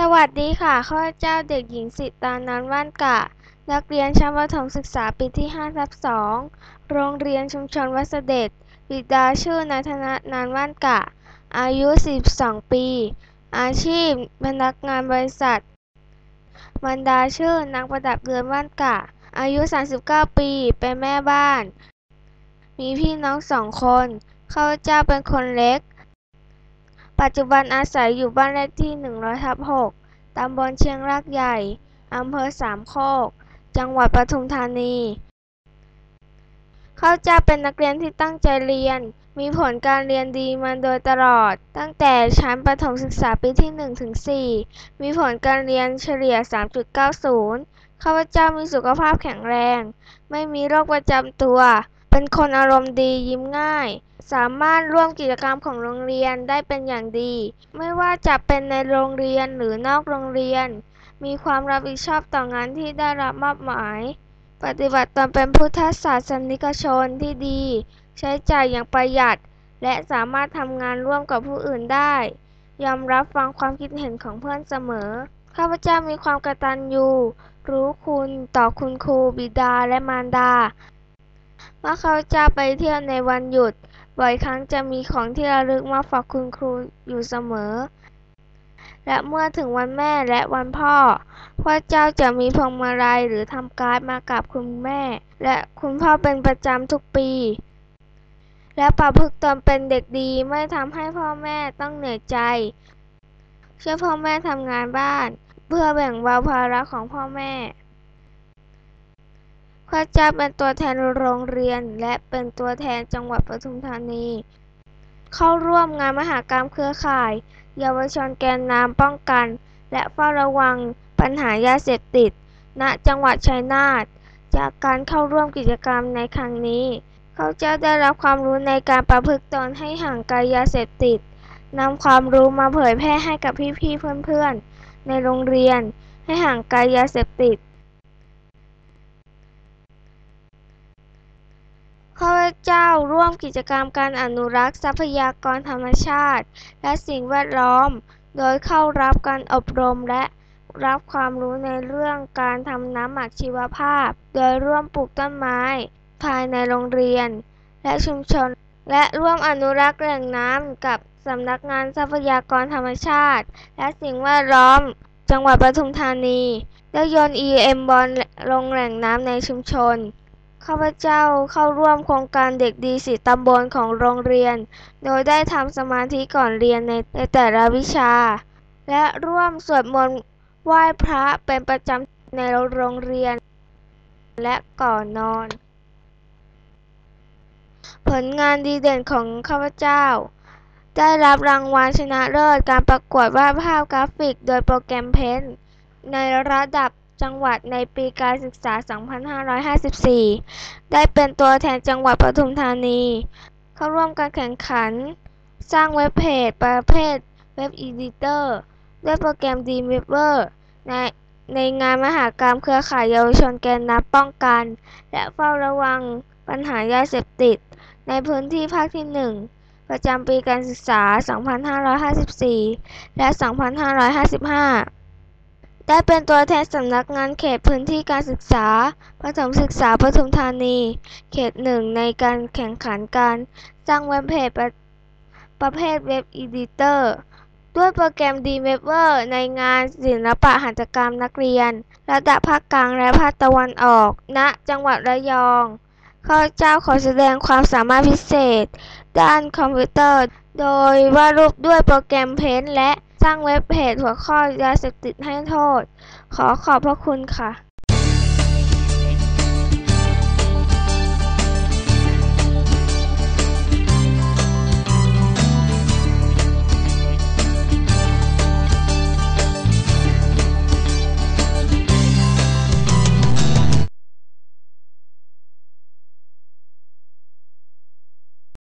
สวัสดีค่ะ ข้าเจ้าเด็กหญิงสิตานันว่านกะ นักเรียนชั้นประถมศึกษาปีที่5ทับ2โรงเรียนชุมชนวัดเสด็จ บิดาชื่อนายธนนันว่านกะ อายุ42ปี อาชีพ พนักงานบริษัทมารดาชื่อนางประดับเรือนว่านกะ อายุ 39 ปี เป็นแม่บ้าน มีพี่น้องสองคน ข้าเจ้าเป็นคนเล็ก ปัจจุบันอาศัยอยู่บ้านเลขที่ 100ทับ6ตำบลเชียงรากใหญ่ อำเภอสามโคก จังหวัดปทุมธานี เข้าจ้าเป็นนักเรียนที่ตั้งใจเรียน มีผลการเรียนดีมาโดยตลอด ตั้งแต่ชั้นประถมศึกษาปีที่1ถึง4มีผลการเรียนเฉลี่ย 3.90 ข้าพเจ้ามีสุขภาพแข็งแรง ไม่มีโรคประจำตัว เป็นคนอารมณ์ดียิ้มง่าย สามารถร่วมกิจกรรมของโรงเรียนได้เป็นอย่างดี ไม่ว่าจะเป็นในโรงเรียนหรือนอกโรงเรียน มีความรับผิดชอบต่องานที่ได้รับมอบหมาย ปฏิบัติตนเป็นพุทธศาสนิกชนที่ดี ใช้จ่ายอย่างประหยัด และสามารถทำงานร่วมกับผู้อื่นได้ ยอมรับฟังความคิดเห็นของเพื่อนเสมอ ข้าพเจ้ามีความกตัญญูรู้คุณต่อคุณครูบิดาและมารดา เมื่อข้าพเจ้าไปเที่ยวในวันหยุด บ่อยครั้งจะมีของที่ระลึกมาฝากคุณครูอยู่เสมอ และเมื่อถึงวันแม่และวันพ่อข้าเจ้าจะมีพวงมาลัยหรือทำการ์ดมากราบคุณแม่ และคุณพ่อเป็นประจำทุกปี และประพฤติตนเป็นเด็กดีไม่ทำให้พ่อแม่ต้องเหนื่อยใจ ช่วยพ่อแม่ทำงานบ้าน เพื่อแบ่งเบาภาระของพ่อแม่ ข้าจ้าเป็นตัวแทนโรงเรียน และเป็นตัวแทนจังหวัดปทุมธานี เข้าร่วมงานมหกรรมเครือข่าย เยาวชนแกนนำป้องกัน และเฝ้าระวังปัญหายาเสพติด ณ จังหวัดชัยนาท จากการเข้าร่วมกิจกรรมในครั้งนี้ข้าจ้าได้รับความรู้ในการประพฤติตนให้ห่างไกลยาเสพติดนำความรู้มาเผยแพร่ให้กับพี่ๆเพื่อนๆ ในโรงเรียน ให้ห่างไกลยาเสพติด ข้าพเจ้าร่วมกิจกรรมการอนุรักษ์ทรัพยากรธรรมชาติ และสิ่งแวดล้อม โดยเข้ารับการอบรมและรับความรู้ในเรื่องการทำน้ำหมักชีวภาพ โดยร่วมปลูกต้นไม้ ภายในโรงเรียน และชุมชน และร่วมอนุรักษ์แหล่งน้ำกับสำนักงานทรัพยากรธรรมชาติ และสิ่งแวดล้อม จังหวัดปทุมธานีได้โยน EM บอลลงแหล่งน้ำในชุมชน ข้าพเจ้าเข้าร่วมโครงการเด็กดีสีตำบลของโรงเรียน โดยได้ทำสมาธิก่อนเรียนในในแต่ละวิชา และร่วมสวดมนต์ไหว้พระเป็นประจำในโรงเรียน และก่อนนอน ผลงานดีเด่นของข้าพเจ้า ได้รับรางวัลชนะเลิศการประกวดวาดภาพกราฟิก โดยโปรแกรมเพนในระดับ จังหวัดในปีการศึกษา 2554 ได้เป็นตัวแทนจังหวัดปทุมธานี เข้าร่วมการแข่งขัน สร้างเว็บเพจประเภทเว็บอีดิเตอร์ด้วยโปรแกรม Dreamweaver ในในงานมหากรรมเครือข่ายเยาวชนแกนนำป้องกัน และเฝ้าระวังปัญหายาเสพติด ในพื้นที่ภาคที่ 1 ประจำปีการศึกษา 2554 และ 2555 ได้เป็นตัวแทนสำนักงานเขตพื้นที่การศึกษาประถมศึกษาปทุมธานี เขตหนึ่งในการแข่งขันการสร้างเว็บเพจประประเภทเว็บอีดิเตอร์ด้วยโปรแกรม Dreamweaver ในงานศิลปะหัตถกรรมนักเรียน ระดับภาคกลางและภาคตะวันออกณจังหวัดระยอง ข้าเจ้าขอแสดงความสามารถพิเศษ ด้านคอมพิวเตอร์ โดยวาดรูปด้วยโปรแกรมเพนและ สร้างเว็บเพจหัวข้อยาเสพติดให้โทษ ขอขอบพระคุณค่ะ